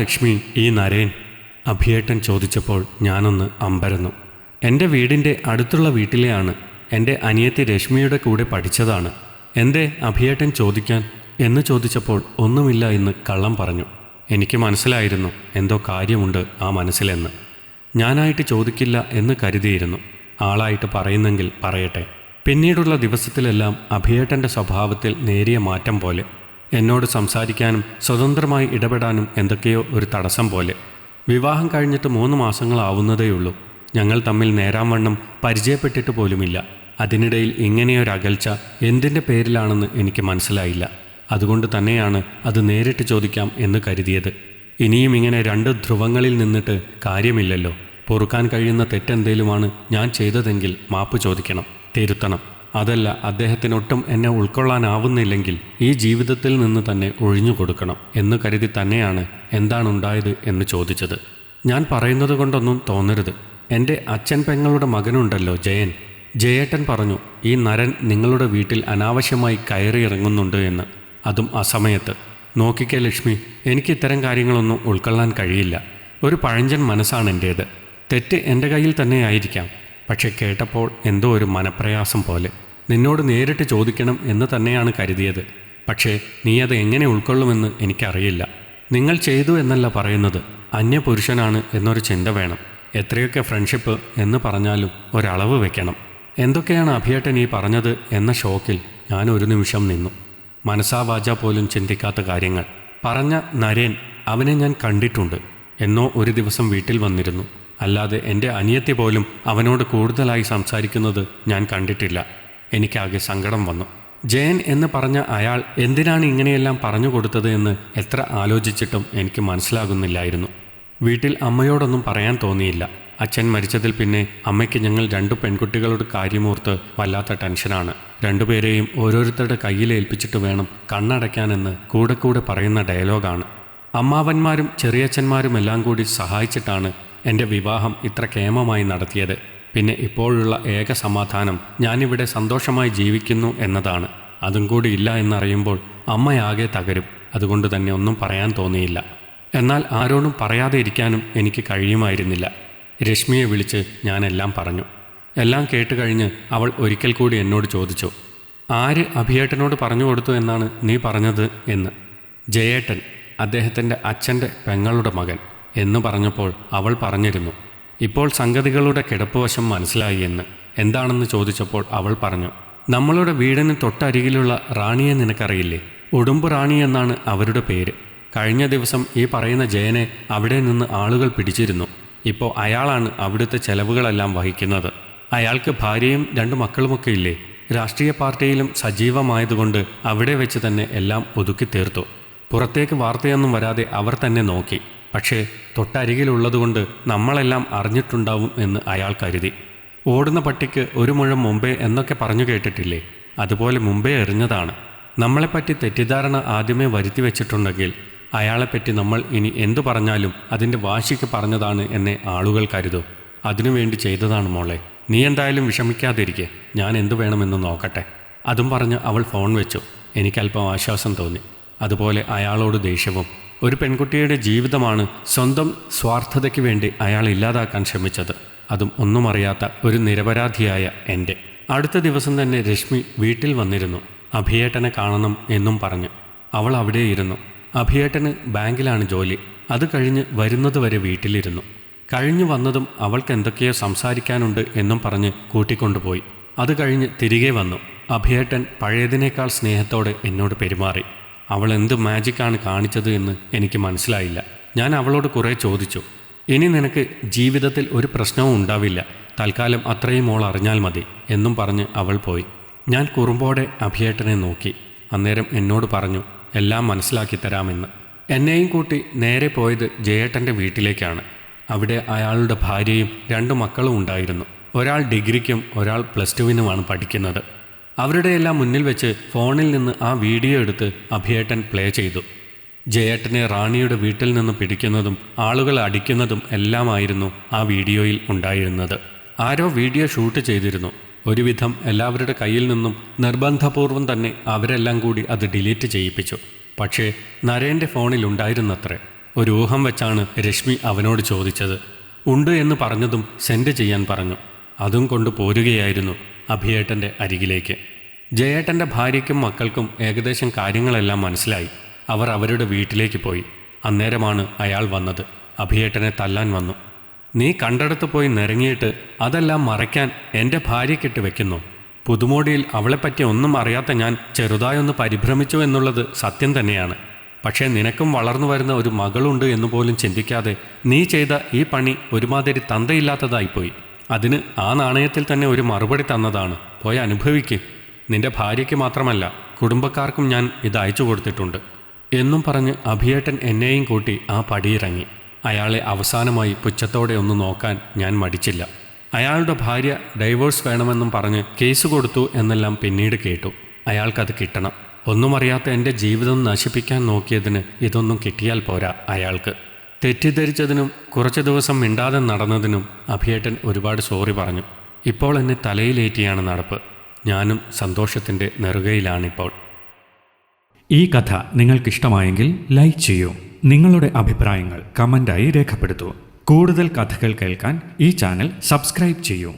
ലക്ഷ്മി ഈ നരേൻ അഭിയേട്ടൻ ചോദിച്ചപ്പോൾ ഞാനൊന്ന് അമ്പരന്നു. എന്റെ വീടിന്റെ അടുത്തുള്ള വീട്ടിലെയാണ് എന്റെ അനിയത്തി രശ്മിയുടെ കൂടെ പഠിച്ചതാണ്. എന്തേ അഭിയേട്ടൻ ചോദിക്കാൻ? എന്ന് ചോദിച്ചപ്പോൾ ഒന്നുമില്ല എന്ന് കള്ളം പറഞ്ഞു. എനിക്ക് മനസ്സിലായിരുന്നു എന്തോ കാര്യമുണ്ട് ആ മനസ്സിലെന്ന്. ഞാനായിട്ട് ചോദിക്കില്ല എന്ന് കരുതിയിരുന്നു. ആളായിട്ട് പറയുന്നെങ്കിൽ പറയട്ടെ. പിന്നീടുള്ള ദിവസത്തിലെല്ലാം അഭിയേട്ടന്റെ സ്വഭാവത്തിൽ നേരിയ മാറ്റം പോലെ. എന്നോട് സംസാരിക്കാനും സ്വതന്ത്രമായി ഇടപെടാനും എന്തൊക്കെയോ ഒരു തടസ്സം പോലെ. വിവാഹം കഴിഞ്ഞിട്ട് മൂന്ന് മാസങ്ങളാവുന്നതേയുള്ളൂ. ഞങ്ങൾ തമ്മിൽ നേരാംവണ്ണം പരിചയപ്പെട്ടിട്ട് പോലുമില്ല. അതിനിടയിൽ ഇങ്ങനെയൊരകൽച്ച എന്തിന്റെ പേരിലാണെന്ന് എനിക്ക് മനസ്സിലായില്ല. അതുകൊണ്ട് തന്നെയാണ് അത് നേരിട്ട് ചോദിക്കാം എന്ന് കരുതിയത്. ഇനിയും ഇങ്ങനെ രണ്ട് ധ്രുവങ്ങളിൽ നിന്നിട്ട് കാര്യമില്ലല്ലോ. പൊറുക്കാൻ കഴിയുന്ന തെറ്റെന്തേലുമാണ് ഞാൻ ചെയ്തതെങ്കിൽ മാപ്പ് ചോദിക്കണം. തിരുത്തണം. അതല്ല അദ്ദേഹത്തിനൊട്ടും എന്നെ ഉൾക്കൊള്ളാനാവുന്നില്ലെങ്കിൽ ഈ ജീവിതത്തിൽ നിന്ന് തന്നെ ഒഴിഞ്ഞു കൊടുക്കണം എന്ന് കരുതി തന്നെയാണ് എന്താണുണ്ടായത് എന്ന് ചോദിച്ചത്. ഞാൻ പറയുന്നത് കൊണ്ടൊന്നും തോന്നരുത്. എന്റെ അച്ഛൻ പെങ്ങളുടെ മകനുണ്ടല്ലോ ജയൻ. ജയേട്ടൻ പറഞ്ഞു ഈ നരൻ നിങ്ങളുടെ വീട്ടിൽ അനാവശ്യമായി കയറി ഇറങ്ങുന്നുണ്ട് എന്ന്. അതും അസമയത്ത്. നോക്കിക്കേ ലക്ഷ്മി എനിക്ക് ഇത്തരം കാര്യങ്ങളൊന്നും ഉൾക്കൊള്ളാൻ കഴിയില്ല. ഒരു പഴഞ്ചൻ മനസ്സാണ് എന്റേത് തെറ്റ് എന്റെ കയ്യിൽ തന്നെ ആയിരിക്കാം പക്ഷെ കേട്ടപ്പോൾ എന്തോ ഒരു മനപ്രയാസം പോലെ. നിന്നോട് നേരിട്ട് ചോദിക്കണം എന്ന് തന്നെയാണ് കരുതിയത്. പക്ഷേ നീ അത് എങ്ങനെ ഉൾക്കൊള്ളുമെന്ന് എനിക്കറിയില്ല. നിങ്ങൾ ചെയ്തു എന്നല്ല പറയുന്നത്. അന്യപുരുഷനാണ് എന്നൊരു ചിന്ത വേണം. എത്രയൊക്കെ ഫ്രണ്ട്ഷിപ്പ് എന്ന് പറഞ്ഞാലും ഒരളവ് വെക്കണം. എന്തൊക്കെയാണ് അഭിയേട്ടൻ ഈ പറഞ്ഞത് എന്ന ഷോക്കിൽ ഞാൻ ഒരു നിമിഷം നിന്നു. മനസാവാച പോലും ചിന്തിക്കാത്ത കാര്യങ്ങൾ. പറഞ്ഞ നരേൻ അവനെ ഞാൻ കണ്ടിട്ടുണ്ട്. എന്നോ ഒരു ദിവസം വീട്ടിൽ വന്നിരുന്നു. അല്ലാതെ എന്റെ അനിയത്തി പോലും അവനോട് കൂടുതലായി സംസാരിക്കുന്നത് ഞാൻ കണ്ടിട്ടില്ല. എനിക്കാകെ സങ്കടം വന്നു. ജയൻ എന്ന് പറഞ്ഞ അയാൾ എന്തിനാണ് ഇങ്ങനെയെല്ലാം പറഞ്ഞു കൊടുത്തത് എന്ന് എത്ര ആലോചിച്ചിട്ടും എനിക്ക് മനസ്സിലാകുന്നില്ലായിരുന്നു. വീട്ടിൽ അമ്മയോടൊന്നും പറയാൻ തോന്നിയില്ല. അച്ഛൻ മരിച്ചതിൽ പിന്നെ അമ്മയ്ക്ക് ഞങ്ങൾ രണ്ടു പെൺകുട്ടികളുടെ കാര്യമോർത്ത് വല്ലാത്ത ടെൻഷനാണ്. രണ്ടുപേരെയും ഓരോരുത്തരുടെ കയ്യിൽ ഏൽപ്പിച്ചിട്ട് വേണം കണ്ണടയ്ക്കാനെന്ന് കൂടെ കൂടെ പറയുന്ന ഡയലോഗാണ്. അമ്മാവന്മാരും ചെറിയച്ഛന്മാരും എല്ലാം കൂടി സഹായിച്ചിട്ടാണ് എന്റെ വിവാഹം ഇത്ര കേമമായി നടത്തിയത്. പിന്നെ ഇപ്പോഴുള്ള ഏക സമാധാനം ഞാനിവിടെ സന്തോഷമായി ജീവിക്കുന്നു എന്നതാണ്. അതും കൂടി ഇല്ല എന്നറിയുമ്പോൾ അമ്മയാകെ തകരും. അതുകൊണ്ട് തന്നെ ഒന്നും പറയാൻ തോന്നിയില്ല. എന്നാൽ ആരോടും പറയാതെ ഇരിക്കാനും എനിക്ക് കഴിയുമായിരുന്നില്ല. രശ്മിയെ വിളിച്ച് ഞാനെല്ലാം പറഞ്ഞു. എല്ലാം കേട്ട് കഴിഞ്ഞ് അവൾ ഒരിക്കൽ കൂടി എന്നോട് ചോദിച്ചു ആര് അഭിയേട്ടനോട് പറഞ്ഞു കൊടുത്തു എന്നാണ് നീ പറഞ്ഞത്? എന്ന്. ജയേട്ടൻ അദ്ദേഹത്തിന്റെ അച്ഛന്റെ പെങ്ങളുടെ മകൻ. എന്ന് പറഞ്ഞപ്പോൾ അവൾ പറഞ്ഞിരുന്നു. ഇപ്പോൾ സംഗതികളുടെ കിടപ്പുവശം മനസ്സിലായി എന്ന്. എന്താണെന്ന് ചോദിച്ചപ്പോൾ അവൾ പറഞ്ഞു നമ്മളുടെ വീടിന് തൊട്ടരികിലുള്ള റാണിയെ നിനക്കറിയില്ലേ? ഉടുമ്പ് റാണി എന്നാണ് അവരുടെ പേര്. കഴിഞ്ഞ ദിവസം ഈ പറയുന്ന ജയനെ അവിടെ നിന്ന് ആളുകൾ പിടിച്ചിരുന്നു. ഇപ്പോൾ അയാളാണ് അവിടുത്തെ ചെലവുകളെല്ലാം വഹിക്കുന്നത്. അയാൾക്ക് ഭാര്യയും രണ്ട് മക്കളുമൊക്കെ ഇല്ലേ? രാഷ്ട്രീയ പാർട്ടിയിലും സജീവമായതുകൊണ്ട് അവിടെ വെച്ച് തന്നെ എല്ലാം ഒതുക്കി തീർത്തു. പുറത്തേക്ക് വാർത്തയൊന്നും വരാതെ അവർ തന്നെ നോക്കി. പക്ഷേ തൊട്ടരികിലുള്ളതുകൊണ്ട് നമ്മളെല്ലാം അറിഞ്ഞിട്ടുണ്ടാവും എന്ന് അയാൾ കരുതി. ഓടുന്ന പട്ടിക്ക് ഒരു മുഴം മുമ്പേ എന്നൊക്കെ പറഞ്ഞു കേട്ടിട്ടില്ലേ? അതുപോലെ മുമ്പേ എറിഞ്ഞതാണ്. നമ്മളെപ്പറ്റി തെറ്റിദ്ധാരണ ആദ്യമേ വരുത്തി വെച്ചിട്ടുണ്ടെങ്കിൽ അയാളെപ്പറ്റി നമ്മൾ ഇനി എന്തു പറഞ്ഞാലും അതിന്റെ വാശിക്ക് പറഞ്ഞതാണ് എന്നെ ആളുകൾ കരുതും. അതിനുവേണ്ടി ചെയ്തതാണ് മോളെ. നീ എന്തായാലും വിഷമിക്കാതിരിക്കെ. ഞാൻ എന്തു വേണമെന്ന് നോക്കട്ടെ. അതും പറഞ്ഞ് അവൾ ഫോൺ വെച്ചു. എനിക്കല്പം ആശ്വാസം തോന്നി. അതുപോലെ അയാളോട് ദേഷ്യവും ഒരു പെൺകുട്ടിയുടെ ജീവിതമാണ് സ്വന്തം സ്വാർത്ഥതയ്ക്ക് വേണ്ടി അയാൾ ഇല്ലാതാക്കാൻ ശ്രമിച്ചത്. അതും ഒന്നും അറിയാത്ത ഒരു നിരപരാധിയായ എന്റെ. അടുത്ത ദിവസം തന്നെ രശ്മി വീട്ടിൽ വന്നിരുന്നു. അഭിയേട്ടനെ കാണണം എന്നും പറഞ്ഞു. അവൾ അവിടെ ഇരുന്നു. അഭിയേട്ടന് ബാങ്കിലാണ് ജോലി. അത് കഴിഞ്ഞ് വരുന്നതുവരെ വീട്ടിലിരുന്നു. കഴിഞ്ഞു വന്നതും അവൾക്ക് എന്തൊക്കെയോ സംസാരിക്കാനുണ്ട് എന്നും പറഞ്ഞ് കൂട്ടിക്കൊണ്ടുപോയി. അത് കഴിഞ്ഞ് തിരികെ വന്നു. അഭിയേട്ടൻ പഴയതിനേക്കാൾ സ്നേഹത്തോടെ എന്നോട് പെരുമാറി. അവൾ എന്ത് മാജിക്കാണ് കാണിച്ചത് എന്ന് എനിക്ക് മനസ്സിലായില്ല. ഞാൻ അവളോട് കുറേ ചോദിച്ചു. ഇനി നിനക്ക് ജീവിതത്തിൽ ഒരു പ്രശ്നവും ഉണ്ടാവില്ല. തൽക്കാലം അത്രയും മോൾ അറിഞ്ഞാൽ മതി എന്നും പറഞ്ഞ് അവൾ പോയി. ഞാൻ കുറുമ്പോടെ അഭിയേട്ടനെ നോക്കി. അന്നേരം എന്നോട് പറഞ്ഞു എല്ലാം മനസ്സിലാക്കി തരാമെന്ന്. എന്നെയും കൂട്ടി നേരെ പോയത് ജയേട്ടന്റെ വീട്ടിലേക്കാണ്. അവിടെ അയാളുടെ ഭാര്യയും രണ്ട് മക്കളും ഉണ്ടായിരുന്നു. ഒരാൾ ഡിഗ്രിക്കും ഒരാൾ പ്ലസ് ടുവിനുമാണ് പഠിക്കുന്നത്. അവരുടെയെല്ലാം മുന്നിൽ വെച്ച് ഫോണിൽ നിന്ന് ആ വീഡിയോ എടുത്ത് അഭിയേട്ടൻ പ്ലേ ചെയ്തു. ജയേട്ടനെ റാണിയുടെ വീട്ടിൽ നിന്ന് പിടിക്കുന്നതും ആളുകൾ അടിക്കുന്നതും എല്ലാമായിരുന്നു ആ വീഡിയോയിൽ ഉണ്ടായിരുന്നത്. ആരോ വീഡിയോ ഷൂട്ട് ചെയ്തിരുന്നു. ഒരുവിധം എല്ലാവരുടെ കയ്യിൽ നിന്നും നിർബന്ധപൂർവം തന്നെ അവരെല്ലാം കൂടി അത് ഡിലീറ്റ് ചെയ്യിപ്പിച്ചു. പക്ഷേ നരേന്റെ ഫോണിൽ ഉണ്ടായിരുന്നത്രേ. ഒരു ഊഹം വെച്ചാണ് രശ്മി അവനോട് ചോദിച്ചത്. ഉണ്ട് എന്ന് പറഞ്ഞതും സെൻഡ് ചെയ്യാൻ പറഞ്ഞു. അതും കൊണ്ട് പോരുകയായിരുന്നു. അഭിയേട്ടന്റെ അരികിലേക്ക്. ജയേട്ടന്റെ ഭാര്യയ്ക്കും മക്കൾക്കും ഏകദേശം കാര്യങ്ങളെല്ലാം മനസ്സിലായി. അവർ അവരുടെ വീട്ടിലേക്ക് പോയി. അന്നേരമാണ് അയാൾ വന്നത്. അഭിയേട്ടനെ തല്ലാൻ വന്നു. നീ കണ്ടെടുത്ത് പോയി നിരങ്ങിയിട്ട് അതെല്ലാം മറയ്ക്കാൻ എന്റെ ഭാര്യയ്ക്കിട്ട് വെക്കുന്നു. പുതുമോടിയിൽ അവളെപ്പറ്റി ഒന്നും അറിയാത്ത ഞാൻ ചെറുതായൊന്ന് പരിഭ്രമിച്ചു എന്നുള്ളത് സത്യം തന്നെയാണ്. പക്ഷേ നിനക്കും വളർന്നു വരുന്ന ഒരു മകളുണ്ട് എന്നുപോലും ചിന്തിക്കാതെ നീ ചെയ്ത ഈ പണി ഒരുമാതിരി തന്തയില്ലാത്തതായിപ്പോയി. അതിന് ആ നാണയത്തിൽ തന്നെ ഒരു മറുപടി തന്നതാണ്. പോയി അനുഭവിക്ക്. നിന്റെ ഭാര്യയ്ക്ക് മാത്രമല്ല കുടുംബക്കാർക്കും ഞാൻ ഇത് അയച്ചു കൊടുത്തിട്ടുണ്ട്. എന്നും പറഞ്ഞ് അഭിയേട്ടൻ എന്നെയും കൂട്ടി ആ പടിയിറങ്ങി. അയാളെ അവസാനമായി പുച്ഛത്തോടെ ഒന്ന് നോക്കാൻ ഞാൻ മടിച്ചില്ല. അയാളുടെ ഭാര്യ ഡൈവോഴ്സ് വേണമെന്നും പറഞ്ഞ് കേസ് കൊടുത്തു എന്നെല്ലാം പിന്നീട് കേട്ടു. അയാൾക്കത് കിട്ടണം. ഒന്നും അറിയാത്ത എന്റെ ജീവിതം നശിപ്പിക്കാൻ നോക്കിയതിന് ഇതൊന്നും കിട്ടിയാൽ പോരാ അയാൾക്ക്. തെറ്റിദ്ധരിച്ചതിനും കുറച്ച് ദിവസം മിണ്ടാതെ നടന്നതിനും അഭിയേട്ടൻ ഒരുപാട് സോറി പറഞ്ഞു. ഇപ്പോൾ എന്നെ തലയിലേറ്റിയാണ് നടപ്പ്. ഞാനും സന്തോഷത്തിന്റെ നെറുകയിലാണിപ്പോൾ. ഈ കഥ നിങ്ങൾക്കിഷ്ടമായെങ്കിൽ ലൈക്ക് ചെയ്യൂ. നിങ്ങളുടെ അഭിപ്രായങ്ങൾ കമന്റായി രേഖപ്പെടുത്തൂ. കൂടുതൽ കഥകൾ കേൾക്കാൻ ഈ ചാനൽ സബ്സ്ക്രൈബ് ചെയ്യൂ.